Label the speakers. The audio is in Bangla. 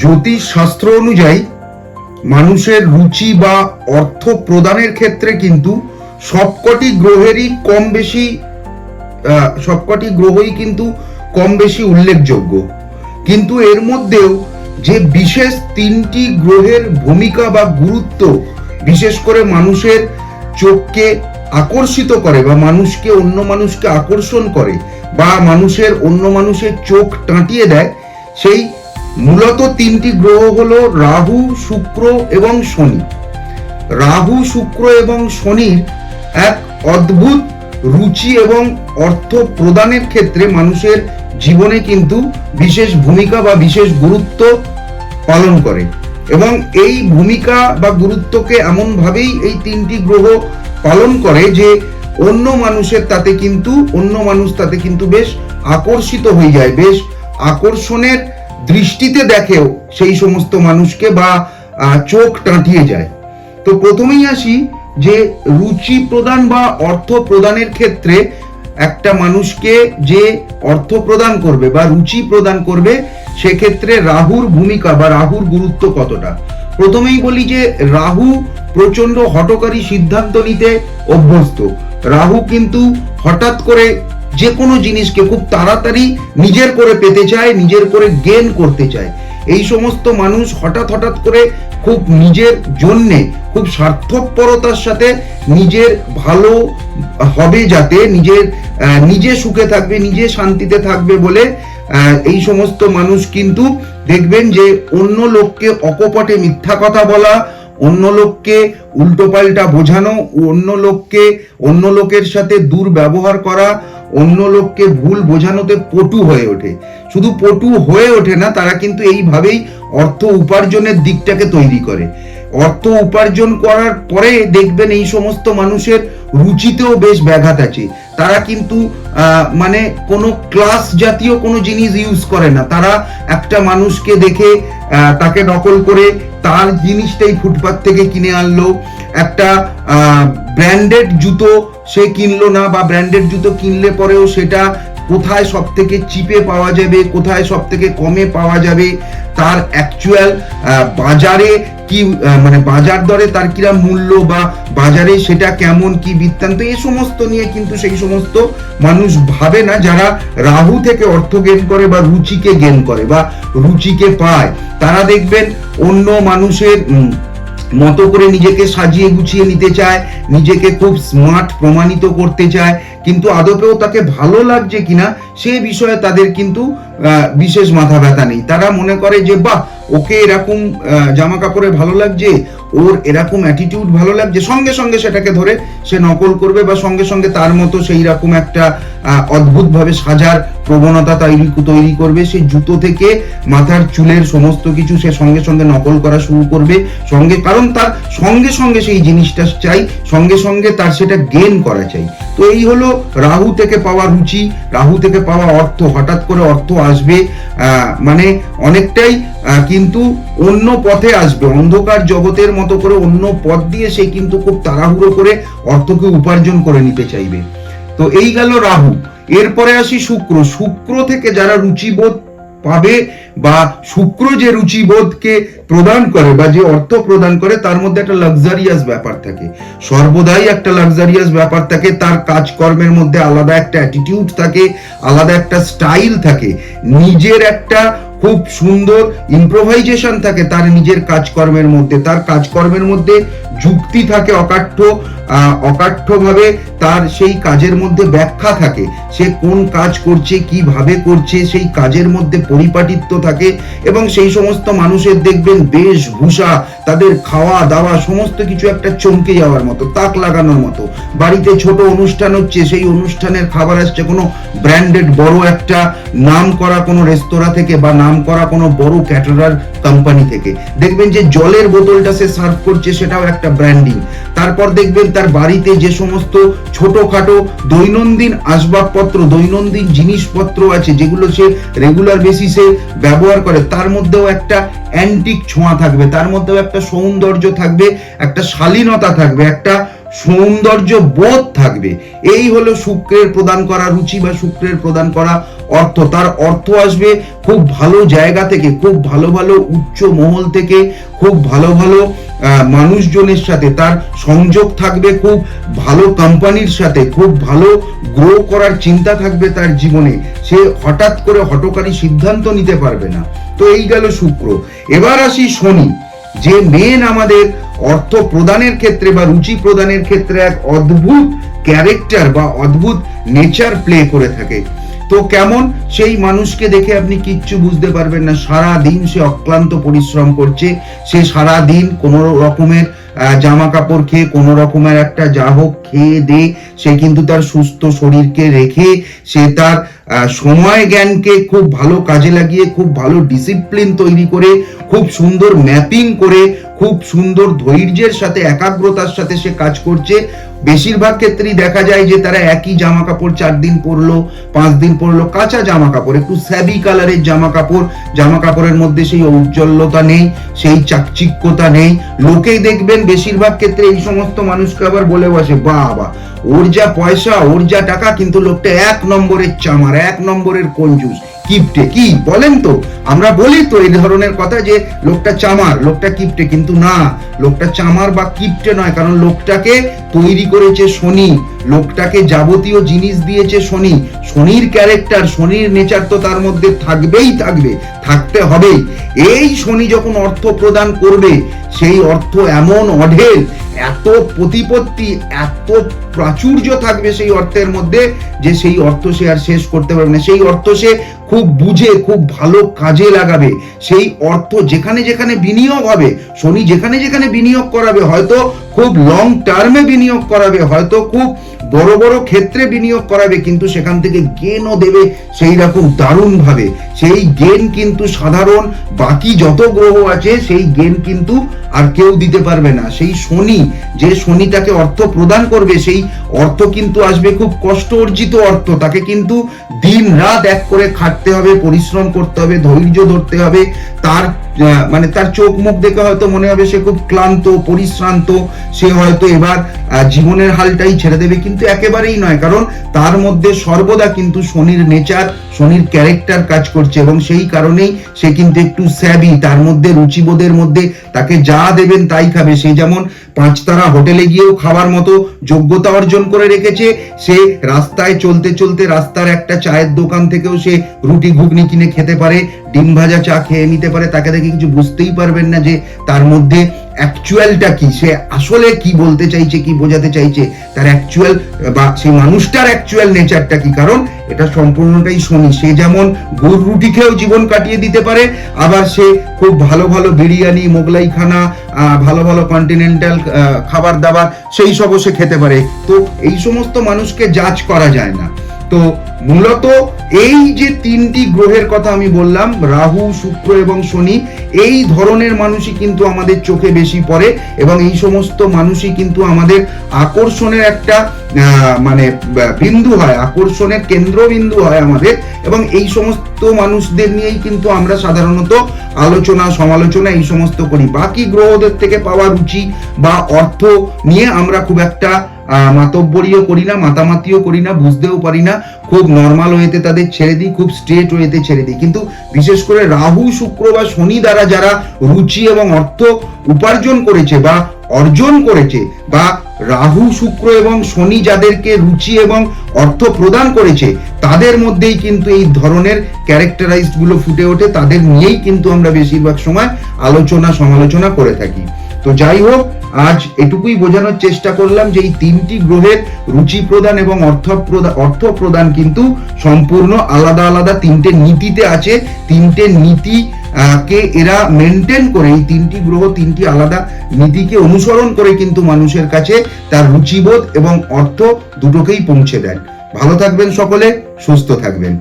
Speaker 1: জ্যোতিষ শাস্ত্র অনুযায়ী, মানুষের রুচি বা অর্থ প্রদানের ক্ষেত্রে কিন্তু সবকটি গ্রহেরই কম বেশি সবকটি গ্রহই কিন্তু কম বেশি উল্লেখযোগ্য। কিন্তু এর মধ্যেও যে বিশেষ তিনটি গ্রহের ভূমিকা বা গুরুত্ব বিশেষ করে মানুষের চোখকে আকর্ষিত করে বা মানুষকে অন্য মানুষকে আকর্ষণ করে বা মানুষের অন্য মানুষের চোখ টাঁটিয়ে দেয়, সেই মূলত তিনটি গ্রহ হলো রাহু, শুক্র এবং শনি। রাহু, শুক্র এবং শনির এক অদ্ভুত রুচি এবং অর্থ প্রদানের ক্ষেত্রে মানুষের জীবনে কিন্তু বিশেষ ভূমিকা বা বিশেষ গুরুত্ব পালন করে এবং এই ভূমিকা বা গুরুত্বকে এমনভাবেই এই তিনটি গ্রহ পালন করে যে অন্য মানুষের তাতে কিন্তু, অন্য মানুষ তাতে কিন্তু বেশ আকর্ষিত হয়ে যায়, বেশ আকর্ষণের দৃষ্টিতে দেখেও সেই সমস্ত মানুষকে বা চোখ টাঁটিয়ে যায়। তো প্রথমেই আসি যে রুচি প্রদান বা অর্থ প্রদানের ক্ষেত্রে একটা মানুষকে যে অর্থ প্রদান করবে বা রুচি প্রদান করবে, সেক্ষেত্রে রাহুর ভূমিকা বা রাহুর গুরুত্ব কতটা? প্রথমেই বলি যে রাহু প্রচণ্ড হটকারী সিদ্ধান্ত নিতে অভ্যস্ত। রাহু কিন্তু হঠাৎ করে যে কোনো জিনিসকে খুব তাড়াতাড়ি নিজের করে পেতে চায়, নিজের করে গেন করতে চায়। এই সমস্ত মানুষ হঠাৎ হঠাৎ করে খুব নিজের জন্যে, খুব স্বার্থপরতার সাথে নিজের ভালো হবে যাতে, নিজের নিজে সুখে থাকবে, নিজে শান্তিতে থাকবে বলে এই সমস্ত মানুষ কিন্তু দেখবেন যে অন্য লোককে অকপটে মিথ্যা কথা বলা, অন্য লোককে উল্টোপাল্টা বোঝানো, অন্য লোককে, অন্য লোকের সাথে দুর্ব্যবহার করা অন্য লোককে ভুল বোঝানোতে পটু হয়ে ওঠে। শুধু পটু হয়ে ওঠে না, তারা কিন্তু এইভাবেই অর্থ উপার্জনের দিকটাকে তৈরি করে। অর্থ উপার্জন করার পরে দেখবেন এই সমস্ত মানুষের রুচিতেও বেশ ব্যাঘাত আছে। তারা কিন্তু মানে কোনো ক্লাস জাতীয় কোনো জিনিস ইউজ করে না। তারা একটা মানুষকে দেখে তাকে নকল করে তার জিনিসটাই ফুটপাত থেকে কিনে আনলো। একটা ব্র্যান্ডেড জুতো সে কিনলো না বা ব্র্যান্ডেড জুতো কিনলে পরেও সেটা কোথায় সব থেকে চিপে পাওয়া যাবে, কোথায় সব থেকে কমে পাওয়া যাবে, তার অ্যাকচুয়াল বাজারে কি মানে বাজার দরে তার কিরা মূল্য বা বাজারে সেটা কেমন, কি বৃত্তান্ত, এই সমস্ত নিয়ে কিন্তু সেই সমস্ত মানুষ ভাবে না যারা রাহু থেকে অর্থ গেন করে বা রুচিকে গেন করে বা রুচিকে পায়। তারা দেখবেন অন্য মানুষের মতো করে নিজেকে সাজিয়ে গুছিয়ে নিতে চায়, নিজেকে খুব স্মার্ট প্রমাণিত করতে চায়। কিন্তু আদপেও তাকে ভালো লাগছে কিনা, সে বিষয়ে তাদের কিন্তু বিশেষ মাথা ব্যথা নেই। তারা মনে করে যে, বাহ, ওকে এরকম জামা কাপড়ে ভালো লাগছে, ওর এরকম অ্যাটিটিউড ভালো লাগছে। সঙ্গে সঙ্গে সেটাকে ধরে সে নকল করবে বা সঙ্গে সঙ্গে তার মতো সেই রকম একটা অদ্ভুতভাবে সাজার প্রবণতা তৈরি তৈরি করবে। সেই জুতো থেকে মাথার চুলের সমস্ত কিছু সে সঙ্গে সঙ্গে নকল করা শুরু করবে। সঙ্গে, কারণ তার সঙ্গে সঙ্গে সেই জিনিসটা চাই, সঙ্গে সঙ্গে তার সেটা গেন করা চাই। তো এই হলো রাহু থেকে পাওয়া রুচি, রাহু থেকে পাওয়া অর্থ। হঠাৎ করে অর্থ আসবে মানে অনেকটাই কিন্তু অন্য পথে আসবে। অন্ধকার জগতের মতো করে অন্য পথ দিয়ে সে কিন্তু খুব তাড়াহুড়ো করে অর্থকে উপার্জন করে নিতে চাইবে। তো এই গেল রাহু। এরপরে আসি শুক্র। শুক্র থেকে যারা রুচিবোধ পাবে বা শুক্র যে রুচিবোধকে প্রদান করে বা যে অর্থ প্রদান করে, তার মধ্যে একটা লাক্সারিয়াস ব্যাপার থাকে। সর্বদাই একটা লাক্সারিয়াস ব্যাপার থাকে। তার কাজকর্মের মধ্যে আলাদা একটা অ্যাটিটিউড থাকে, আলাদা একটা স্টাইল থাকে। নিজের একটা খুব সুন্দর ইম্প্রোভাইজেশন থাকে তার নিজের কাজকর্মের মধ্যে। তার কাজকর্মের মধ্যে যুক্তি থাকে অকাঠ্য অকাঠ্যভাবে তার সেই কাজের মধ্যে ব্যাখ্যা থাকে। সে কোন কাজ করছে, কীভাবে করছে, সেই কাজের মধ্যে পরিপাটিত্ব থাকে এবং সেই সমস্ত মানুষের দেখবেন বেশভূষা, তাদের খাওয়া দাওয়া সমস্ত কিছু একটা চমকে যাওয়ার মতো, তাক লাগানোর মতো। বাড়িতে ছোট অনুষ্ঠান হচ্ছে, সেই অনুষ্ঠানের খাবার আসছে কোনো ব্র্যান্ডেড বড় একটা নাম করা কোনো রেস্তোরাঁ থেকে বা নাম করা কোনো বড় ক্যাটারার কোম্পানি থেকে। দেখবেন যে জলের বোতলটা সে সার্ভ করছে, সেটাও একটা ব্র্যান্ডিং তারপর দেখবেন তার বাড়িতে যে সমস্ত ছোটখাটো দৈনন্দিন আসবাবপত্র, দৈনন্দিন জিনিসপত্র আছে, যেগুলো সে রেগুলার বেসিসে ব্যবহার করে, তার মধ্যেও একটা অ্যান্টিক ছোঁয়া থাকবে, তার মধ্যেও একটা সৌন্দর্য থাকবে, একটা শালীনতা থাকবে, একটা সৌন্দর্য বোধ থাকবে। এই হলো শুক্রের প্রদান করা রুচি বা শুক্রের প্রদান করা অর্থ। তার অর্থ আসবে খুব ভালো জায়গা থেকে, খুব ভালো ভালো উচ্চ মহল থেকে, খুব ভালো ভালো মানুষজনের সাথে। তার সংযোগ থাকবে খুব ভালো কোম্পানির সাথে, খুব ভালো গ্রো করার চিন্তা থাকবে তার জীবনে। সে হঠাৎ করে হটকারী সিদ্ধান্ত নিতে পারবে না। তো এই গেল শুক্র। এবার আসি শনি, যে মেন আমাদের অর্থ প্রদানের ক্ষেত্রে বা রুচি প্রদানের ক্ষেত্রে এক অদ্ভুত ক্যারেক্টার বা অদ্ভুত নেচার প্লে করে থাকে। তো কেমন? সেই মানুষকে দেখে আপনি কিচ্ছু বুঝতে পারবেন না। সারা দিন সে অক্লান্ত পরিশ্রম করছে। সে সারা দিন কোনো রকমের জামা কাপড় খেয়ে, কোনো রকমের একটা যা হোক খেয়ে দে, সে কিন্তু তার সুস্থ শরীরকে রেখে, সে তার সময় জ্ঞানকে খুব ভালো কাজে লাগিয়ে, খুব ভালো ডিসিপ্লিন তৈরি করে, খুব সুন্দর ম্যাপিং করে খুব সুন্দর ধৈর্যের সাথে, একাগ্রতার সাথে সে কাজ করছে। বেশিরভাগ ক্ষেত্রেই দেখা যায় যে তারা একই জামা কাপড় চার দিন পরলো, পাঁচ দিন পরলো, কাঁচা জামা কাপড় একটু স্যাবি কালারের জামা কাপড় জামা কাপড়ের মধ্যে সেই ঔজ্জ্বল্যতা নেই, সেই চাকচিক্যতা নেই। লোকেই দেখবেন বেশিরভাগ ক্ষেত্রে এই সমস্ত মানুষকে আবার বলে বসে, বাবা, ওর যা পয়সা, ওর যা টাকা, কিন্তু লোকটা এক নম্বরের চামার, এক নম্বরের কঞ্জুস। কিপটে, কি বলেন তো? আমরা বলি তো এই ধরনের কথা যে লোকটা চামার, লোকটা কিপটে, কিন্তু না, লোকটা চামার বা কিপটে নয়, কারণ লোকটাকে তৈরি করেছে শনি, লোকটাকে যাবতীয় জিনিস দিয়েছে শনি। শনির ক্যারেক্টার শনির নেচার তো তার মধ্যে থাকবেই থাকবে, থাকতে হবেই। এই শনি যখন অর্থ প্রদান করবে, সেই অর্থ এমন অঢেল, এত প্রতিপত্তি, এত প্রাচুর্য থাকবে সেই অর্থের মধ্যে যে সেই অর্থ সে আর শেষ করতে পারবে না। সেই অর্থ সে খুব বুঝে, খুব ভালো কাজে লাগাবে। সেই অর্থ যেখানে যেখানে বিনিয়োগ হবে, শনি যেখানে যেখানে বিনিয়োগ করাবে, হয়তো খুব লং টার্মে বিনিয়োগ করাবে, হয়তো খুব বড় বড় ক্ষেত্রে বিনিয়োগ করাবে, কিন্তু সেখান থেকে গেনও দেবে সেই রকম দারুণ ভাবে সেই গেন কিন্তু সাধারণ, বাকি যত গ্রহ আছে, সেই গেন কিন্তু আর কেউ দিতে পারবে না। সেই শনি, যে শনি তাকে অর্থ প্রদান করবে, সেই অর্থ কিন্তু আসবে খুব কষ্ট অর্জিত অর্থ। তাকে কিন্তু দিন রাত এক করে খাটতে হবে, পরিশ্রম করতে হবে, ধৈর্য ধরতে হবে। তার মানে তার চোখ মুখ দেখে হয়তো মনে হবে সে খুব ক্লান্ত, পরিশ্রান্ত, সে হয়তো এবার জীবনের হালটাই ছেড়ে দেবে, কিন্তু একেবারেই নয়, কারণ তার মধ্যে সর্বদা কিন্তু শনির নেচার শনির ক্যারেক্টার কাজ করছে, এবং সেই কারণেই সে কিন্তু একটু স্যাবি তার মধ্যে রুচিবোধের মধ্যে তাকে যা দেবেন তাই খাবে। সে যেমন পাঁচতারা হোটেলে গিয়েও খাবার মতো যোগ্যতা অর্জন করে রেখেছে, সে রাস্তায় চলতে চলতে রাস্তার একটা চায়ের দোকান থেকেও সে রুটি ঘুগনি কিনে খেতে পারে ডিম ভাজা চা খেয়ে নিতে পারে, তাকে দেখে কিছু বুঝতেই পারবেন না যে তার মধ্যে অ্যাকচুয়ালটা কি। সে আসলে কি বলতে চাইছে, কি বোঝাতে চাইছে, তার অ্যাকচুয়াল বা সেই মানুষটার অ্যাকচুয়াল নেচারটা কি? কারণ এটা সম্পূর্ণটাই শনি। সে যেমন গুড় রুটি খেয়েও জীবন কাটিয়ে দিতে পারে, আবার সে খুব ভালো ভালো বিরিয়ানি মোগলাই খানা ভালো ভালো কন্টিনেন্টাল খাবার দাবার, সেই সবও সে খেতে পারে। তো এই সমস্ত মানুষকে জাজ করা যায় না। তো মূলত এই যে তিনটি গ্রহের কথা আমি বললাম, রাহু, শুক্র এবং শনি, এই ধরনের মানুষই কিন্তু আমাদের চোখে বেশি পড়ে এবং এই সমস্ত মানুষই কিন্তু আমাদের আকর্ষণের একটা মানে বিন্দু হয়, আকর্ষণের কেন্দ্রবিন্দু হয় আমাদের এবং এই সমস্ত মানুষদের নিয়েই কিন্তু আমরা সাধারণত আলোচনা, সমালোচনা এই সমস্ত করি। বাকি গ্রহদের থেকে পাওয়া রুচি বা অর্থ নিয়ে আমরা খুব একটা মাতব্বরিও করি না, মাতামাতিও করি না, বুঝতেও পারি না। খুব নর্মাল ওয়েতে তাদের ছেড়ে দিই, খুব স্ট্রেট ওয়েতে ছেড়ে দিই। কিন্তু বিশেষ করে রাহু, শুক্র বা শনি দ্বারা যারা রুচি এবং অর্থ উপার্জন করেছে বা অর্জন করেছে বা রাহু, শুক্র এবং শনি যাদেরকে রুচি এবং অর্থ প্রদান করেছে, তাদের মধ্যেই কিন্তু এই ধরনের ক্যারেক্টারাইজডগুলো ফুটে ওঠে। তাদের নিয়েই কিন্তু আমরা বেশিরভাগ সময় আলোচনা সমালোচনা করে থাকি। তো যাই হোক, আজ এটুকুই বোঝানোর চেষ্টা করলাম যে এই তিনটি গ্রহের রুচি প্রদান এবং অর্থ প্রদান অর্থ প্রদান কিন্তু সম্পূর্ণ আলাদা আলাদা তিনটে নীতিতে আছে। তিনটে নীতি কে এরা মেনটেন করে, এই তিনটি গ্রহ, তিনটি আলাদা নীতিকে অনুসরণ করে কিন্তু মানুষের কাছে তার রুচিবোধ এবং অর্থ দুটোকেই পৌঁছে দেন ভালো থাকবেন সকলে, সুস্থ থাকবেন।